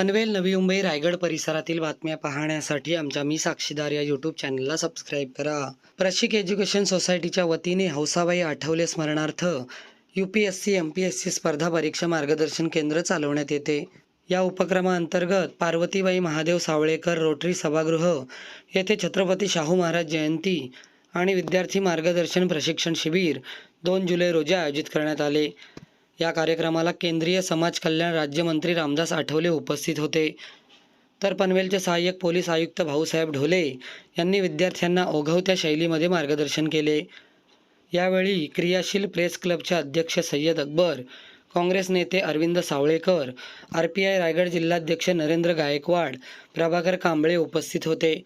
पनवेल नवी मुंबई रायगड परिसरातील बातम्या पाहण्यासाठी आमच्या मी साक्षीदार या यूट्यूब चॅनलला सबस्क्राईब करा. प्रशिक एज्युकेशन सोसायटीच्या वतीने हौसाबाई आठवले स्मरणार्थ U P S C M P S C स्पर्धा परीक्षा मार्गदर्शन केंद्र चालवण्यात येते. या उपक्रमाअंतर्गत पार्वतीबाई महादेव सावळेकर रोटरी सभागृह येथे छत्रपती शाहू महाराज जयंती आणि विद्यार्थी मार्गदर्शन प्रशिक्षण शिबिर दोन जुलै रोजी आयोजित करण्यात आले. या कार्यक्रमाला केंद्रीय समाज कल्याण राज्यमंत्री रामदास आठवले उपस्थित होते. तर पनवेलचे सहाय्यक पोलीस आयुक्त भाऊसाहेब ढोले यांनी विद्यार्थ्यांना ओघवत्या शैलीमध्ये मार्गदर्शन केले. यावेळी क्रियाशील प्रेस क्लबचे अध्यक्ष सय्यद अकबर काँग्रेस नेते Arvind Savalekar R P I Raigad जिल्हाध्यक्ष नरेंद्र गायकवाड प्रभाकर कांबळे उपस्थित होते.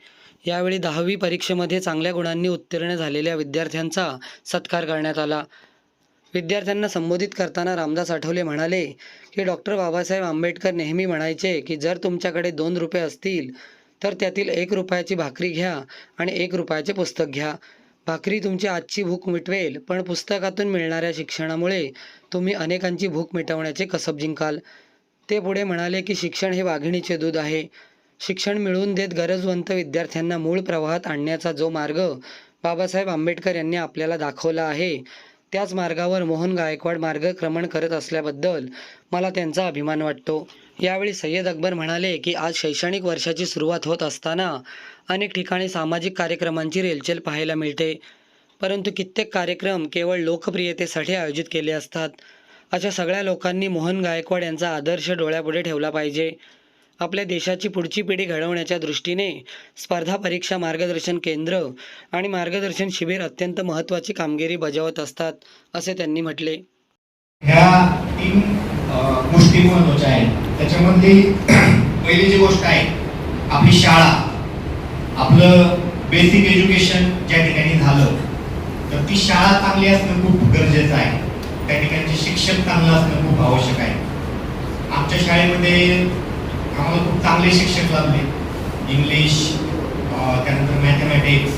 यावेळी दहावी परीक्षेमध्ये चांगल्या गुणांनी उत्तीर्ण झालेल्या विद्यार्थ्यांचा सत्कार करण्यात आला. विद्यार्थ्यांना संबोधित करताना रामदास आठवले म्हणाले की डॉक्टर बाबासाहेब आंबेडकर नेहमी म्हणायचे की जर तुमच्याकडे दोन रुपये असतील तर त्यातील एक रुपयाची भाकरी घ्या आणि एक रुपयाचे पुस्तक घ्या. भाकरी तुमची आजची भूक मिटवेल पण पुस्तकातून मिळणाऱ्या शिक्षणामुळे तुम्ही अनेकांची भूक मिटवण्याचे कसब जिंकाल. ते पुढे म्हणाले की शिक्षण हे वाघिणीचे दूध आहे. शिक्षण मिळवून देत गरजवंत विद्यार्थ्यांना मूळ प्रवाहात आणण्याचा जो मार्ग बाबासाहेब आंबेडकर यांनी आपल्याला दाखवला आहे त्याच मार्गावर मोहन गायकवाड मार्गक्रमण करत असल्याबद्दल मला त्यांचा अभिमान वाटतो. यावेळी सय्यद अकबर म्हणाले की आज शैक्षणिक वर्षाची सुरुवात होत असताना अनेक ठिकाणी सामाजिक कार्यक्रमांची रेलचेल पाहायला मिळते. परंतु कित्येक कार्यक्रम केवळ लोकप्रियतेसाठी आयोजित केले असतात. अशा सगळ्या लोकांनी मोहन गायकवाड यांचा आदर्श डोळ्यापुढे ठेवला पाहिजे. आपल्या देशाची पुढची पिढी घडवण्याच्या दृष्टीने स्पर्धा परीक्षा मार्गदर्शन केंद्र आणि मार्गदर्शन शिबिर अत्यंत महत्त्वाची कामगिरी बजावत असतात असे त्यांनी म्हटले. ह्या तीन गोष्टी महत्त्वाच्या आहेत. त्याच्यामध्ये पहिली जी गोष्ट आहे आपली शाळा. आपलं बेसिक एज्युकेशन ज्या ठिकाणी झालं तर ती शाळा चांगली असणं खूप गरजेचं आहे. त्या ठिकाणचे शिक्षक चांगलं असणं खूप आवश्यक आहे. आमच्या शाळेमध्ये आम्हाला खूप चांगले शिक्षक लाभले. इंग्लिश त्यानंतर मॅथमॅटिक्स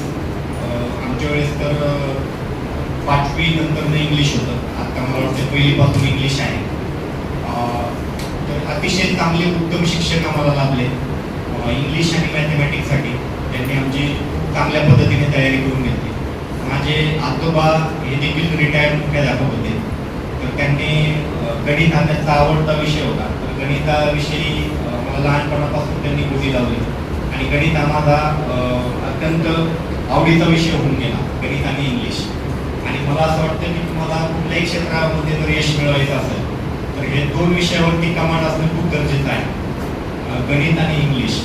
आमच्या वेळेस तर पाचवी नंतर इंग्लिश होतं. आता मला वाटतं पहिलीपासून इंग्लिश आहे. तर अतिशय चांगले उत्तम शिक्षक आम्हाला लाभले. इंग्लिश आणि मॅथमॅटिक्ससाठी त्यांनी आमची खूप चांगल्या पद्धतीने तयारी करून घेतली. माझे आजोबा हे देखील रिटायर्ड मुख्याध्यापक होते. तर त्यांनी गणित हा त्यांचा आवडता विषय होता. गणिताविषयी मला लहानपणापासून त्यांनी गोटी लावली. आणि गणित हा माझा अत्यंत आवडीचा विषय होऊन गेला गणित आणि इंग्लिश. आणि मला असं वाटतं की तुम्हाला कुठल्याही क्षेत्रामध्ये जर यश मिळवायचं असेल तर हे दोन विषयावरती कमांड असणं खूप गरजेचं आहे. गणित आणि इंग्लिश.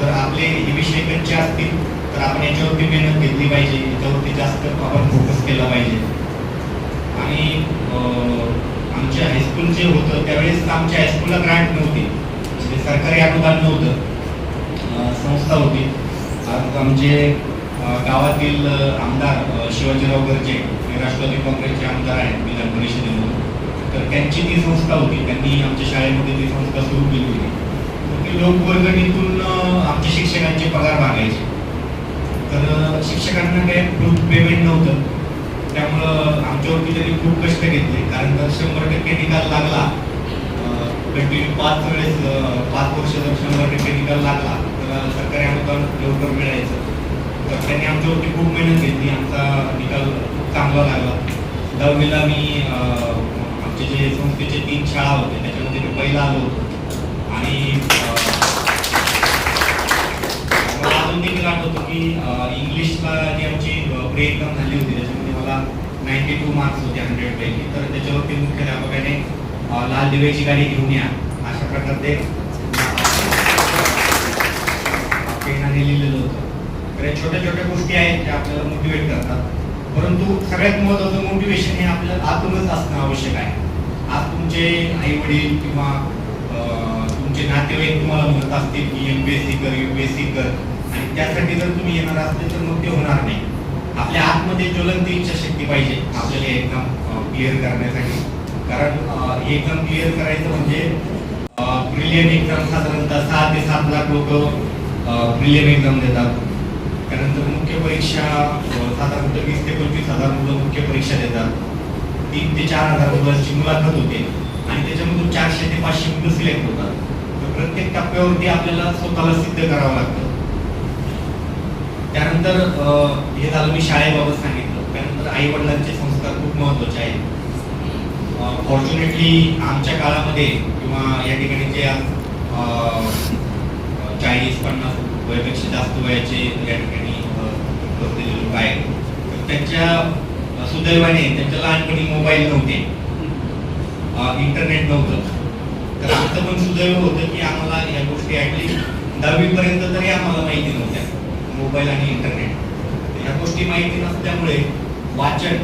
जर आपले हे विषय कच्चे असतील तर आपण याच्यावरती मेहनत घेतली पाहिजे याच्यावरती जास्त आपण फोकस केला पाहिजे. आणि आमच्या हायस्कूल जे होतं. त्यावेळेस आमच्या हायस्कूलला ग्रँट नव्हती. म्हणजे सरकारी अनुदान नव्हतं. संस्था होती. आज आमचे गावातील आमदार शिवाजीराव गर्जे हे राष्ट्रवादी काँग्रेसचे आमदार आहेत विधान परिषदेमधून. तर त्यांची ती संस्था होती. त्यांनी आमच्या शाळेमध्ये ती संस्था सुरू केली होती. तर ती लोकवर्गणीतून आमच्या शिक्षकांचे पगार मागायचे. तर शिक्षकांना काही प्रूफ पेमेंट नव्हतं. त्यामुळं आमच्यावरती त्यांनी खूप कष्ट घेतले. कारण जर शंभर टक्के निकाल लागला. कंटिन्यू पाच वेळेस पाच वर्ष जर शंभर टक्के निकाल लागला तर सरकारी अनुदान लवकर मिळायचं. तर त्यांनी आमच्यावरती खूप मेहनत घेतली. आमचा निकाल खूप चांगला लागला. दहावीला मी आमचे जे संस्थेचे तीन शाळा होते त्याच्यामध्ये मी पहिला आलो होतो. आणि मला अजून देखील आठवतो की इंग्लिशला जी आमची प्री झाली होती नाईन्टी टू मार्क्स होते हंड्रेड पैकी. तर त्याच्यावरती मुख्याध्यापकाने अं, लाल दिव्याची गाडी घेऊन या. अशा प्रकारे पेनाने लिहिलेलं होतं. तर या छोट्या छोट्या गोष्टी आहेत ज्या आपल्याला मोटिवेट करतात. परंतु सगळ्यात महत्त्वाचं मोटिवेशन हे आपल्याला आतूनच असणं आवश्यक आहे. आज तुमचे आई वडील किंवा तुमचे नातेवाईक तुम्हाला म्हणत असतील की एम पी एस सी कर यू पी एस सी कर. आणि त्यासाठी जर तुम्ही येणार असतील तर मग ते होणार नाही. आपल्या आतमध्ये ज्वलंत इच्छाशक्ती पाहिजे आपल्याला एकदम एक्झाम क्लिअर करण्यासाठी. कारण एकदम एक्झाम क्लिअर करायचं म्हणजे प्रिलियम एक्झाम साधारणतः सहा ते सात लाख लोक प्रिलियम एक्झाम देतात. त्यानंतर मुख्य परीक्षा साधारणतः वीस ते पंचवीस हजार मुलं मुख्य परीक्षा देतात. तीन ते चार हजार मुलांची मुलाखत होते आणि त्याच्यामधून चारशे ते पाचशे मुलं सिलेक्ट होतात. तर तर प्रत्येक टप्प्यावरती आपल्याला स्वतःला सिद्ध करावं लागतं. त्यानंतर हे झालं मी शाळेबाबत सांगितलं. त्यानंतर आई वडिलांचे संस्कार खूप महत्त्वाचे आहेत. फॉर्च्युनेटली आमच्या काळामध्ये किंवा या ठिकाणी जे चाळीस पन्नास वयापेक्षा जास्त वयाचे या ठिकाणी बसलेले लोक आहेत तर त्यांच्या सुदैवाने त्यांच्या लहानपणी मोबाईल नव्हते. इंटरनेट नव्हतं. तर आमचं पण सुदैव होतं की आम्हाला या गोष्टी ॲटलीस्ट दहावीपर्यंत तरी आम्हाला माहिती नव्हत्या. मोबाईल आणि इंटरनेट. ह्या गोष्टी माहिती नसल्यामुळे वाचन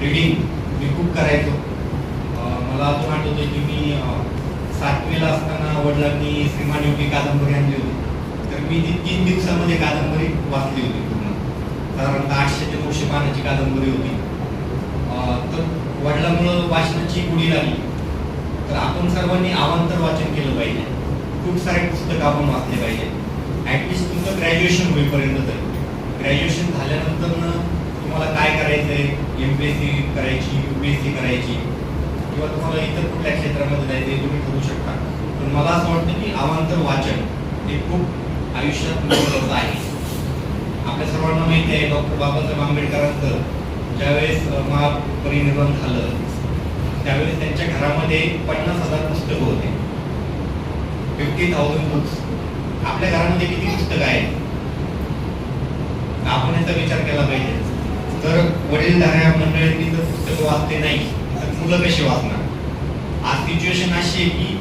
रिडिंग मी खूप करायचो. मला मला अजून आठवतं की मी सातवीला असताना वडिलांनी श्रीमान योगी कादंबरी आणली होती. तर मी ती तीन दिवसामध्ये कादंबरी वाचली होती पूर्ण. साधारणतः आठशे ते नऊशे पानाची कादंबरी होती. तर वडिलांमुळं वाचनाची गुढी लागली. तर आपण सर्वांनी आवांतर वाचन केलं पाहिजे. खूप सारे पुस्तकं आपण वाचले पाहिजे ॲटलिस्ट तुमचं ग्रॅज्युएशन होईपर्यंत तरी. ग्रॅज्युएशन झाल्यानंतर तुम्हाला काय करायचंय? एम पी एस सी करायची यू पी एस सी करायची. किंवा तुम्हाला इतर कुठल्या क्षेत्रामध्ये जायचं आहे तुम्ही ठरवू शकता. पण मला असं वाटतं की अवांतर वाचन हे खूप आयुष्यात महत्त्वाचं आहे. आपल्या सर्वांना माहिती आहे डॉक्टर बाबासाहेब आंबेडकरांचं ज्यावेळेस अ, महापरिनिर्वाण झालं त्यावेळेस त्यांच्या घरामध्ये पन्नास हजार पुस्तकं होते. फिफ्टी थाउजंड बुक्स आपल्या घरामध्ये किती पुस्तकं आहेत? आपण याचा विचार केला पाहिजे. तर वडीलधाऱ्या मंडळींनी जर पुस्तकं वाचते नाही तर मुलं कशी वाचणार? आज सिच्युएशन अशी आहे की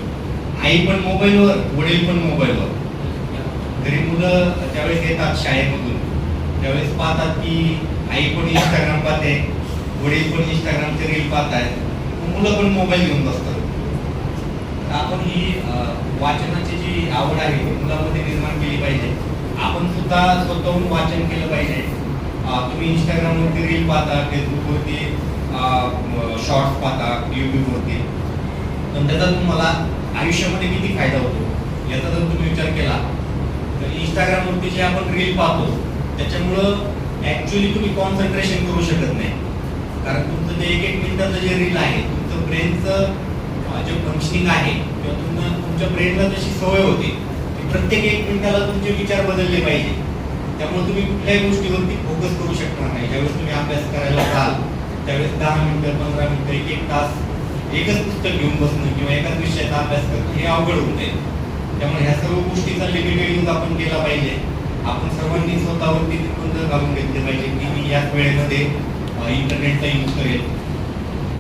आई पण मोबाईलवर वडील पण मोबाईलवर. तरी मुलं ज्यावेळेस येतात शाळेमधून त्यावेळेस पाहतात की आई पण इंस्टाग्राम पाहते वडील पण इंस्टाग्रामचे रील पाहत आहेत मुलं पण मोबाईल घेऊन बसतात. आपण ही वाचनाची जी आवड आहे ती निर्माण केली पाहिजे. आपण सुद्धा स्वतःहून वाचन केलं पाहिजे. तुम्ही इंस्टाग्रामवरती रील पाहता फेसबुकवरती शॉर्ट्स पाहता यूट्यूबवरती पण त्याचा तुम्हाला आयुष्यामध्ये किती फायदा होतो? याचा जर तुम्ही विचार केला तर इंस्टाग्रामवरती जे आपण रील पाहतो त्याच्यामुळं ॲक्च्युली तुम्ही कॉन्सन्ट्रेशन करू शकत नाही. कारण तुमचं जे एक एक मिनिटाचं जे रील आहे तुमचं ब्रेनचं जे फंक्शनिंग आहे किंवा तुम्हाला तुमच्या ब्रेनला जशी सवय होते की प्रत्येक एक मिनिटाला तुमचे विचार बदलले पाहिजे. त्यामुळे तुम्ही कुठल्याही गोष्टीवरती फोकस करू शकणार नाही. ज्यावेळेस तुम्ही अभ्यास करायला जाल त्यावेळेस दहा मिनिटं पंधरा मिनिटं एक एक तास एकच पुस्तक घेऊन बसणं किंवा एकाच विषयाचा अभ्यास करणं हे अवघड होऊन जाईल. त्यामुळे ह्या सर्व गोष्टीचा लिमिटेड यूज आपण केला पाहिजे. आपण सर्वांनी स्वतःवरती निर्बंध घालून घेतले पाहिजे की मी याच वेळेमध्ये इंटरनेटचा यूज करेल